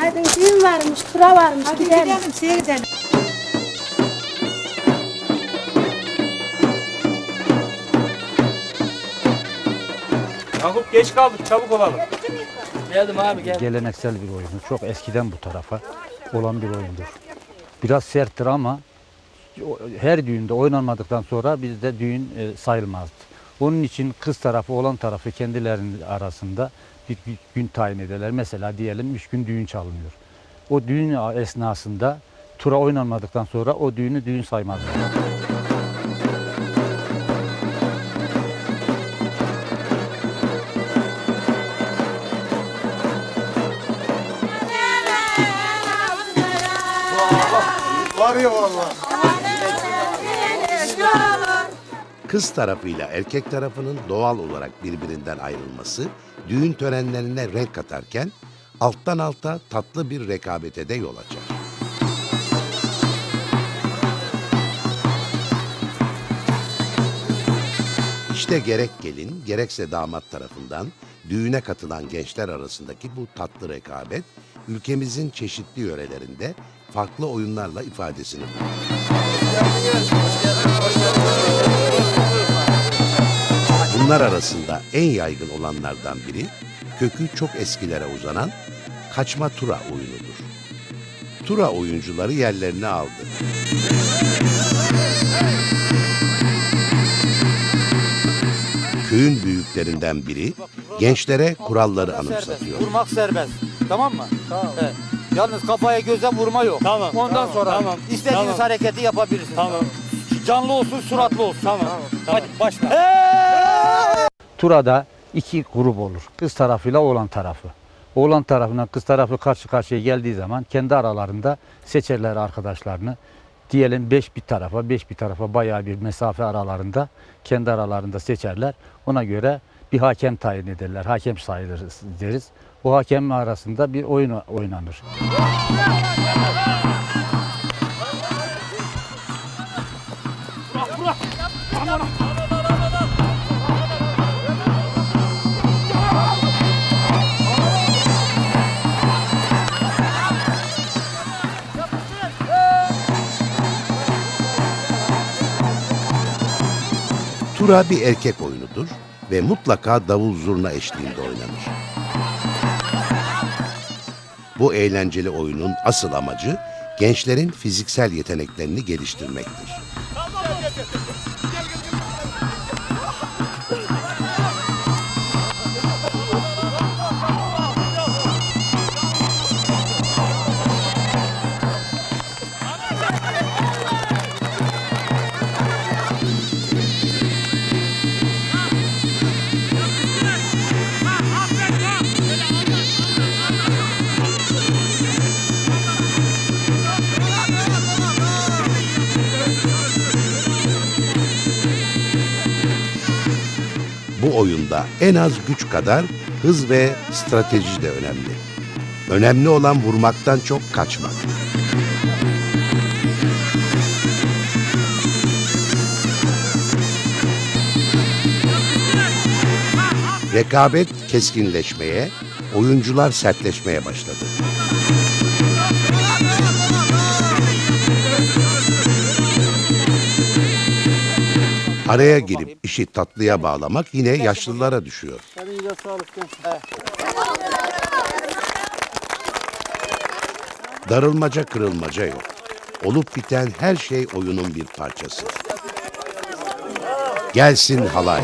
Hadi düğün varmış, tura varmış. Hadi gidelim, gidelim şeye gidelim. Yakup geç kaldık, çabuk olalım. Geldim abi gel. Geleneksel bir oyun. Çok eskiden bu tarafa olan bir oyundur. Biraz serttir ama her düğünde oynanmadıktan sonra bizde düğün e, sayılmazdı. Onun için kız tarafı olan tarafı kendilerinin arasında bir, bir gün tayin ederler. Mesela diyelim üç gün düğün çalınıyor. O düğün esnasında tura oynanmadıktan sonra o düğünü düğün saymazlar. Kız tarafıyla erkek tarafının doğal olarak birbirinden ayrılması düğün törenlerine renk katarken alttan alta tatlı bir rekabete de yol açar. İşte gerek gelin gerekse damat tarafından düğüne katılan gençler arasındaki bu tatlı rekabet ülkemizin çeşitli yörelerinde farklı oyunlarla ifadesini bulur. Bunlar arasında en yaygın olanlardan biri kökü çok eskilere uzanan kaçma tura oyunudur. Tura oyuncuları yerlerini aldı. Köyün büyüklerinden biri gençlere kuralları anımsatıyor. Vurmak serbest. Tamam mı? Tamam. Evet. Yalnız kafaya göze vurma yok. Tamam, Ondan tamam, sonra tamam, istediğiniz tamam. hareketi yapabilirsiniz. Tamam. Canlı olsun, suratlı olsun. Tamam. Hadi başla. Turada iki grup olur. Kız tarafıyla oğlan tarafı. Oğlan tarafına kız tarafı karşı karşıya geldiği zaman kendi aralarında seçerler arkadaşlarını. Diyelim beş bir tarafa, beş bir tarafa bayağı bir mesafe aralarında kendi aralarında seçerler. Ona göre bir hakem tayin ederler. Hakem sayılırız deriz. O hakem arasında bir oyun oynanır. Tura bir erkek oyunudur ve mutlaka davul zurna eşliğinde oynanır. Bu eğlenceli oyunun asıl amacı gençlerin fiziksel yeteneklerini geliştirmektir. Bu oyunda en az güç kadar hız ve strateji de önemli. Önemli olan vurmaktan çok kaçmak. Rekabet keskinleşmeye, oyuncular sertleşmeye başladı. Araya girip işi tatlıya bağlamak yine yaşlılara düşüyor. Darılmaca kırılmaca yok. Olup biten her şey oyunun bir parçası. Gelsin halay.